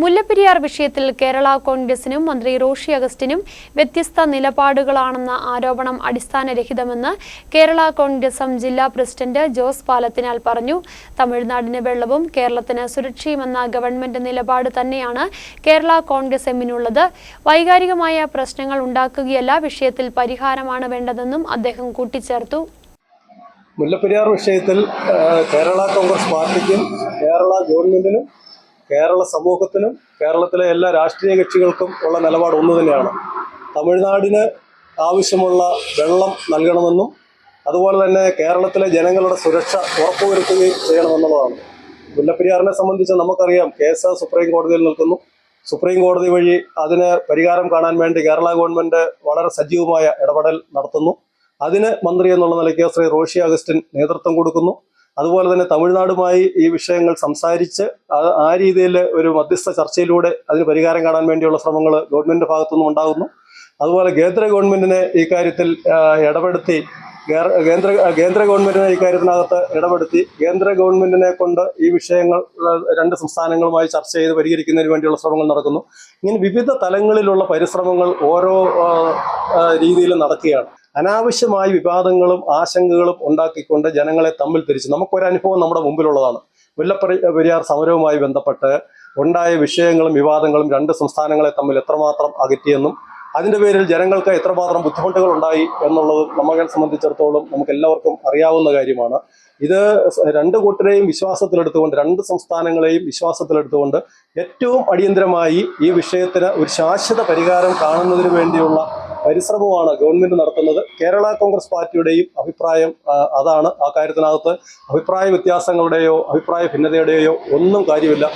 മുല്ലപ്പെരിയാർ വിഷയത്തിൽ കേരള കോൺഗ്രസിനും മന്ത്രി റോഷി അഗസ്റ്റിനും വ്യത്യസ്ത നിലപാടുകളാണെന്ന ആരോപണം അടിസ്ഥാനരഹിതമെന്ന് കേരള കോൺഗ്രസ് ജില്ലാ പ്രസിഡന്റ് ജോസ് പാലത്തിനാൽ പറഞ്ഞു. തമിഴ്നാടിന് വെള്ളവും കേരളത്തിന് സുരക്ഷയുമെന്ന ഗവൺമെന്റ് നിലപാട് തന്നെയാണ് കേരള കോൺഗ്രസ് എമ്മിനുള്ളത്. വൈകാരികമായ പ്രശ്നങ്ങൾ ഉണ്ടാക്കുകയല്ല വിഷയത്തിൽ പരിഹാരമാണ് വേണ്ടതെന്നും അദ്ദേഹം കൂട്ടിച്ചേർത്തു. മുല്ലപ്പെരിയാർ വിഷയത്തിൽ കേരള കോൺഗ്രസ് പാർട്ടിക്കും കേരള ഗവൺമെന്റിനും കേരള സമൂഹത്തിനും കേരളത്തിലെ എല്ലാ രാഷ്ട്രീയ കക്ഷികൾക്കും ഉള്ള നിലപാട് ഒന്ന് തന്നെയാണ്. തമിഴ്നാടിന് ആവശ്യമുള്ള വെള്ളം നൽകണമെന്നും അതുപോലെ തന്നെ കേരളത്തിലെ ജനങ്ങളുടെ സുരക്ഷ ഉറപ്പുവരുത്തുകയും ചെയ്യണമെന്നുള്ളതാണ്. മുല്ലപ്പെരിയാറിനെ സംബന്ധിച്ച് നമുക്കറിയാം കേസ് സുപ്രീം കോടതിയിൽ നിൽക്കുന്നു. സുപ്രീം കോടതി വഴി അതിന് പരിഹാരം കാണാൻ വേണ്ടി കേരള ഗവൺമെന്റ് വളരെ സജീവമായ ഇടപെടൽ നടത്തുന്നു. അതിന് മന്ത്രി എന്നുള്ള നിലയ്ക്ക് ശ്രീ റോഷി അഗസ്റ്റിൻ നേതൃത്വം കൊടുക്കുന്നു. അതുപോലെ തന്നെ തമിഴ്നാടുമായി ഈ വിഷയങ്ങൾ സംസാരിച്ച് ആ- രീതിയിൽ ഒരു മധ്യസ്ഥ ചർച്ചയിലൂടെ അതിന് പരിഹാരം കാണാൻ വേണ്ടിയുള്ള ശ്രമങ്ങൾ ഗവൺമെന്റിന്റെ ഭാഗത്തുനിന്നും ഉണ്ടാകുന്നു. അതുപോലെ കേന്ദ്ര ഗവൺമെന്റിനെ ഈ കാര്യത്തിൽ ഇടപെടുത്തി കേന്ദ്ര കേന്ദ്ര ഗവൺമെന്റിനെ ഇക്കാര്യത്തിനകത്ത് ഇടപെടുത്തി കേന്ദ്ര ഗവൺമെന്റിനെ കൊണ്ട് ഈ വിഷയങ്ങൾ രണ്ട് സംസ്ഥാനങ്ങളുമായി ചർച്ച ചെയ്ത് പരിഹരിക്കുന്നതിന് വേണ്ടിയുള്ള ശ്രമങ്ങൾ നടക്കുന്നു. ഇങ്ങനെ വിവിധ തലങ്ങളിലുള്ള പരിശ്രമങ്ങൾ ഓരോ രീതിയിലും നടക്കുകയാണ്. അനാവശ്യമായ വിവാദങ്ങളും ആശങ്കകളും ഉണ്ടാക്കിക്കൊണ്ട് ജനങ്ങളെ തമ്മിൽ തിരിച്ച് നമുക്കൊരനുഭവം നമ്മുടെ മുമ്പിലുള്ളതാണ്. മുല്ലപ്പെരി പെരിയാർ സമരവുമായി ബന്ധപ്പെട്ട് ഉണ്ടായ വിഷയങ്ങളും വിവാദങ്ങളും രണ്ട് സംസ്ഥാനങ്ങളെ തമ്മിൽ എത്രമാത്രം അകറ്റിയെന്നും അതിന്റെ പേരിൽ ജനങ്ങൾക്ക് എത്രമാത്രം ബുദ്ധിമുട്ടുകൾ ഉണ്ടായി എന്നുള്ളത് നമ്മളെ സംബന്ധിച്ചിടത്തോളം നമുക്ക് എല്ലാവർക്കും അറിയാവുന്ന കാര്യമാണ്. ഇത് രണ്ട് കൂട്ടരെയും വിശ്വാസത്തിലെടുത്തുകൊണ്ട് രണ്ട് സംസ്ഥാനങ്ങളെയും വിശ്വാസത്തിലെടുത്തുകൊണ്ട് ഏറ്റവും അടിയന്തരമായി ഈ വിഷയത്തിന് ഒരു ശാശ്വത പരിഹാരം കാണുന്നതിന് വേണ്ടിയുള്ള പരിശ്രമമാണ് ഗവൺമെന്റ് നടത്തുന്നത്. കേരള കോൺഗ്രസ് പാർട്ടിയുടെയും അഭിപ്രായം അതാണ്. ആ കാര്യത്തിനകത്ത് അഭിപ്രായ വ്യത്യാസങ്ങളുടെയോ അഭിപ്രായ ഭിന്നതയുടെയോ ഒന്നും കാര്യമില്ല.